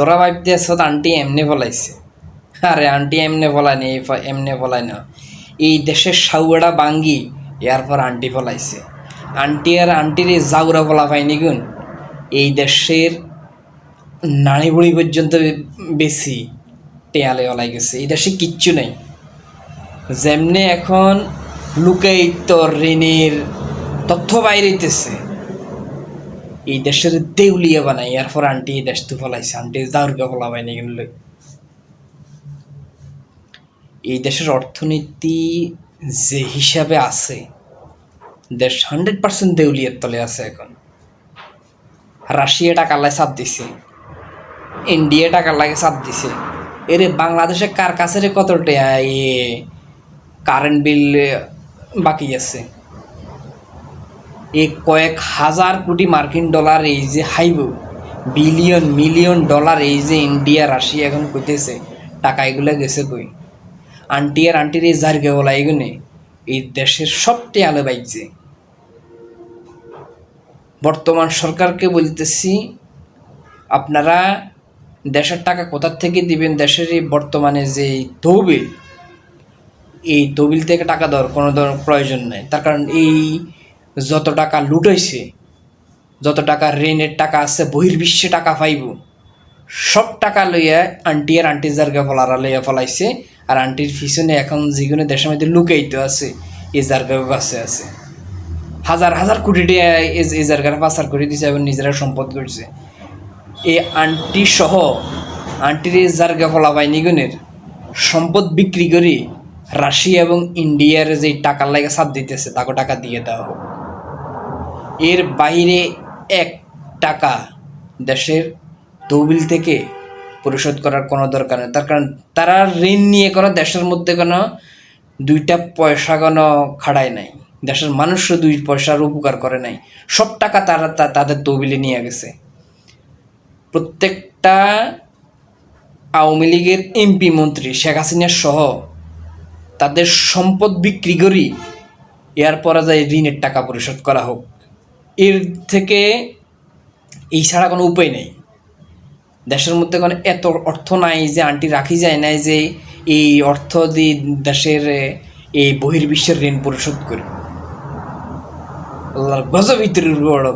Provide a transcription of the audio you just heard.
তোরা ভাবতে আসত আন্টি এমনি বলাইছে। আরে আন্টি এমনি বলায়নি এই এমনি বলাই না। এই দেশের সাউয়াটা বাঙ্গি, ইয়ার পর আন্টি বলাইছে। আন্টি আর আন্টির জাউরা বলা পায়নি গুণ। এই দেশের নাড়ি বুড়ি পর্যন্ত বেশি টেয়ালে ওলাই গেছে। এই দেশে কিচ্ছু নেই। যেমনি এখন লুকায়িত ঋণের তথ্য বাইরেতেছে এই দেশের দেউলিয়া বানাই এরপর আন্টি এই দেশ তো ফলাইছে, আন্টি দাউরকে ফলা পায়নি কিন্তু এই দেশের অর্থনীতি যে হিসাবে আছে, দেশ হান্ড্রেড পার্সেন্ট দেউলিয়ার তলে আছে এখন। রাশিয়া টাকার লাগে চাপ দিছে, ইন্ডিয়া টাকা লাগে চাপ দিছে। এরে বাংলাদেশে কার কাছে রে কত টাকা? ইয়ে কারেন্ট বিল বাকি আছে। এই কয়েক হাজার কোটি মার্কিন ডলার এই যে হাইব, বিলিয়ন মিলিয়ন ডলার এই যে ইন্ডিয়া, রাশিয়া এখন কইতেছে, টাকা এগুলো গেছে কই? আন্টি আর আন্টির এই জারগে বলা এগুনে, এই দেশের সবটাই আলো বাইছে। বর্তমান সরকারকে বলতেছি, আপনারা দেশের টাকা কোথার থেকে দিবেন, দেশের এই বর্তমানে যে তহবিল, এই তহবিল থেকে টাকা দেওয়ার কোনো ধরনের প্রয়োজন নেই। তার কারণ এই যত টাকা লুট হয়েছে যত টাকা ঋণের টাকা আছে, বহির্বিশ্বে টাকা পাইব, সব টাকা লইয়া আন্টি আর আন্টি জার্গা ফলারা লইয়া ফলাইছে, আর আন্টির পিছনে এখন যেগুলো দেশের মধ্যে লুকাইতে আছে, এই জার্গা কাছে আছে। হাজার হাজার কোটি টাকা এই- জায়গার পাচার করে দিছে এবং নিজেরা সম্পদ করছে এই আন্টি সহ আন্টির এই জার্গা ফলাবাই নিগুনের সম্পদ বিক্রি করে রাশিয়া এবং ইন্ডিয়ার যে টাকার লাগে সাথ দিতেছে, তাকে টাকা দিয়ে দেওয়া হোক। এর বাইরে এক টাকা দেশের তহবিল থেকে পরিশোধ করার কোনো দরকার নেই। তার কারণ তারা ঋণ নিয়ে কোনো দেশের মধ্যে কোনো দুইটা পয়সা কোনো খাড়ায় নাই। দেশের মানুষও দুই পয়সার উপকার করে নাই। সব টাকা তারা তাদের তহবিলে নিয়ে গেছে। প্রত্যেকটা আওয়ামী লীগের এমপি, মন্ত্রী, শেখ হাসিনার সহ তাদের সম্পদ বিক্রি করি এর পরে যায় ঋণের টাকা পরিশোধ করা হোক। এর থেকে এই ছাড়া কোনো উপায় নেই। দেশের মধ্যে কোনো এত অর্থ নাই যে আন্টি রাখি যায় নাই যে এই অর্থ দিয়ে দেশের এই বহির্বিশ্বের ঋণ পরিশোধ করি। আল্লাহর গজব ভিতরের বড়।